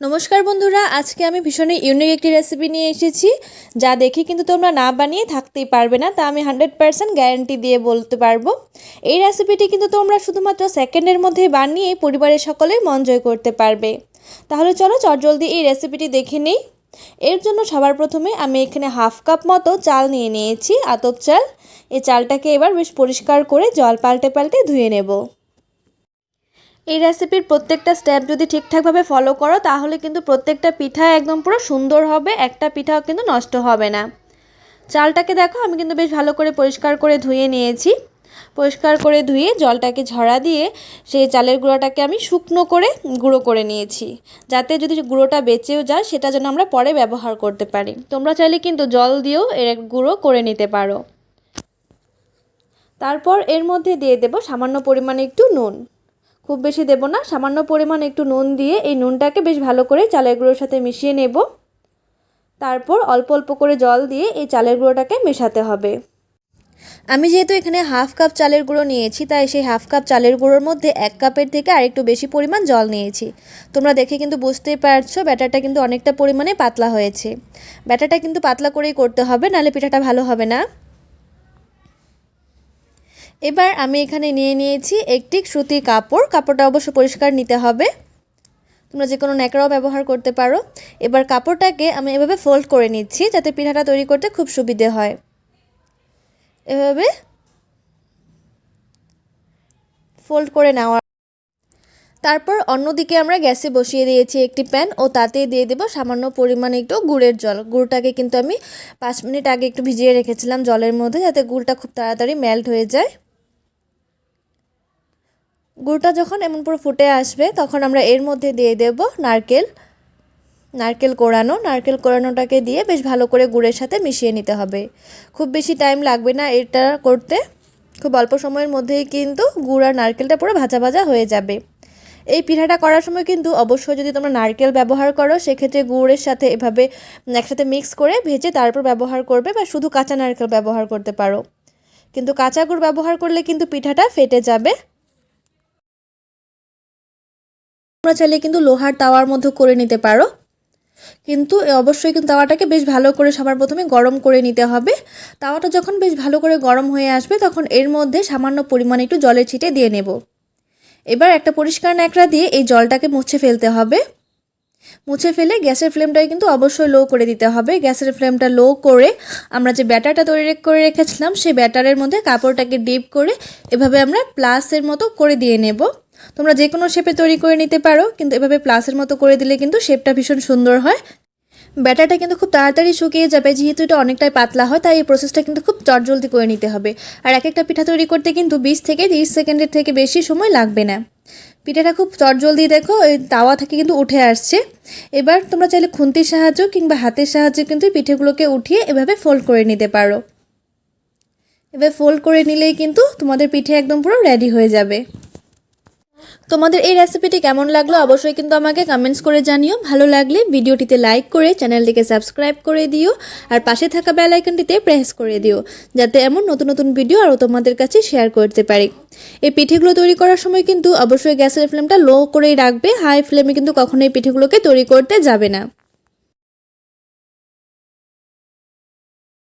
নমস্কার বন্ধুরা, আজকে আমি ভীষণই ইউনিক একটি রেসিপি নিয়ে এসেছি, যা দেখে কিন্তু তোমরা না বানিয়ে থাকতেই পারবে না, তা আমি হান্ড্রেড পারসেন্ট গ্যারান্টি দিয়ে বলতে পারব। এই রেসিপিটি কিন্তু তোমরা শুধুমাত্র সেকেন্ডের মধ্যে বানিয়ে পরিবারের সকলের মন জয় করতে পারবে। তাহলে চলো চটজলদি এই রেসিপিটি দেখে নিই। এর জন্য সবার প্রথমে আমি এখানে হাফ কাপ মতো চাল নিয়ে নিয়েছি, আতপ চাল। এই চালটাকে এবার বেশ পরিষ্কার করে জল পাল্টে পাল্টে ধুয়ে নেব। এই রেসিপির প্রত্যেকটা স্টেপ যদি ঠিকঠাকভাবে ফলো করো, তাহলে কিন্তু প্রত্যেকটা পিঠা একদম পুরো সুন্দর হবে, একটা পিঠাও কিন্তু নষ্ট হবে না। চালটাকে দেখো, আমি কিন্তু বেশ ভালো করে পরিষ্কার করে ধুয়ে নিয়েছি। পরিষ্কার করে ধুয়ে জলটাকে ঝরা দিয়ে সেই চালের গুঁড়োটাকে আমি শুকনো করে গুঁড়ো করে নিয়েছি। যাতে যদি গুঁড়োটা বেঁচেও যায়, সেটা যেন আমরা পরে ব্যবহার করতে পারি। তোমরা চাইলে কিন্তু জল দিয়েও এর গুঁড়ো করে নিতে পারো। তারপর এর মধ্যে দিয়ে দেব সামান্য পরিমাণে একটু নুন। খুব বেশি দেব না, সামান্য পরিমাণ একটু নুন দিয়ে এই নুনটাকে বেশ ভালো করে চালের গুঁড়োর সাথে মিশিয়ে নেব। তারপর অল্প অল্প করে জল দিয়ে এই চালের গুঁড়োটাকে মেশাতে হবে। আমি যেহেতু এখানে হাফ কাপ চালের গুঁড়ো নিয়েছি, তাই সেই হাফ কাপ চালের গুঁড়োর মধ্যে এক কাপের থেকে আরেকটু বেশি পরিমাণ জল নিয়েছি। তোমরা দেখে কিন্তু বুঝতেই পারছ, ব্যাটারটা কিন্তু অনেকটা পরিমাণে পাতলা হয়েছে। ব্যাটারটা কিন্তু পাতলা করেই করতে হবে, নাহলে পিঠাটা ভালো হবে না। এবার আমি এখানে নিয়ে নিয়েছি একটি সুতির কাপড়। কাপড়টা অবশ্য পরিষ্কার নিতে হবে। তোমরা যে কোনো ন্যাকড়াও ব্যবহার করতে পারো। এবার কাপড়টাকে আমি এভাবে ফোল্ড করে নিচ্ছি যাতে পিঠাটা তৈরি করতে খুব সুবিধে হয়। এভাবে ফোল্ড করে নেওয়া তারপর অন্যদিকে আমরা গ্যাসে বসিয়ে দিয়েছি একটি প্যান ও তাতে দিয়ে দেবো সামান্য পরিমাণে একটু গুড়ের জল। গুড়টাকে কিন্তু আমি পাঁচ মিনিট আগে একটু ভিজিয়ে রেখেছিলাম জলের মধ্যে যাতে গুড়টা খুব তাড়াতাড়ি মেল্ট হয়ে যায়। গুড়টা যখন এমন পুরো ফুটে আসবে, তখন আমরা এর মধ্যে দিয়ে দেব নারকেল নারকেল কোড়ানো নারকেল কোড়ানোটাকে দিয়ে বেশ ভালো করে গুড়ের সাথে মিশিয়ে নিতে হবে। খুব বেশি টাইম লাগবে না এটা করতে। খুব অল্প সময়ের মধ্যেই কিন্তু গুড় আর নারকেলটা পুরো ভাজা ভাজা হয়ে যাবে। এই পিঠাটা করার সময় কিন্তু অবশ্যই যদি তোমরা নারকেল ব্যবহার করো, সেক্ষেত্রে গুড়ের সাথে এভাবে একসাথে মিক্স করে ভেজে তারপর ব্যবহার করবে বা শুধু কাঁচা নারকেল ব্যবহার করতে পারো। কিন্তু কাঁচা গুড় ব্যবহার করলে কিন্তু পিঠাটা ফেটে যাবে। তোমরা চাইলে কিন্তু লোহার তাওয়ার মধ্যে করে নিতে পারো। কিন্তু অবশ্যই কিন্তু তাওয়াটাকে বেশ ভালো করে সবার প্রথমে গরম করে নিতে হবে। তাওয়াটা যখন বেশ ভালো করে গরম হয়ে আসবে, তখন এর মধ্যে সামান্য পরিমাণে একটু জলের ছিটে দিয়ে নেব। এবার একটা পরিষ্কার ন্যাকড়া দিয়ে এই জলটাকে মুছে ফেলতে হবে। মুছে ফেলে গ্যাসের ফ্লেমটাকে কিন্তু অবশ্যই লো করে দিতে হবে। গ্যাসের ফ্লেমটা লো করে আমরা যে ব্যাটারটা তৈরি করে রেখেছিলাম, সেই ব্যাটারের মধ্যে কাপড়টাকে ডিপ করে এভাবে আমরা প্লাসের মতো করে দিয়ে নেব। তোমরা যে কোনো শেপে তৈরি করে নিতে পারো, কিন্তু এভাবে প্লাসের মতো করে দিলে কিন্তু শেপটা ভীষণ সুন্দর হয়। ব্যাটারটা কিন্তু খুব তাড়াতাড়ি শুকিয়ে যাবে, যেহেতু এটা অনেকটাই পাতলা হয়, তাই এই প্রসেসটা কিন্তু খুব চটজলদি করে নিতে হবে। আর এক একটা পিঠা তৈরি করতে কিন্তু বিশ থেকে তিরিশ সেকেন্ডের থেকে বেশি সময় লাগবে না। পিঠাটা খুব চটজলদি দেখো, এই তাওয়া থেকে কিন্তু উঠে আসছে। এবার তোমরা চাইলে খুন্তির সাহায্য কিংবা হাতের সাহায্যে কিন্তু পিঠেগুলোকে উঠিয়ে এভাবে ফোল্ড করে নিতে পারো। এবার ফোল্ড করে নিলেই কিন্তু তোমাদের পিঠে একদম পুরো রেডি হয়ে যাবে। তোমাদের এই রেসিপিটি কেমন লাগল অবশ্যই কিন্তু আমাকে কমেন্টস করে জানিও। ভালো লাগলে ভিডিওটিতে লাইক করে চ্যানেলটিকে সাবস্ক্রাইব করে দিও আর পাশে থাকা বেল আইকনটিতে প্রেস করে দিও, যাতে এমন নতুন নতুন ভিডিও আরও তোমাদের কাছে শেয়ার করতে পারি। এই পিঠেগুলো তৈরি করার সময় কিন্তু অবশ্যই গ্যাসের ফ্লেমটা লো করেই রাখবে হাই ফ্লেমে কিন্তু কখনোই পিঠেগুলোকে তৈরি করতে যাবে না।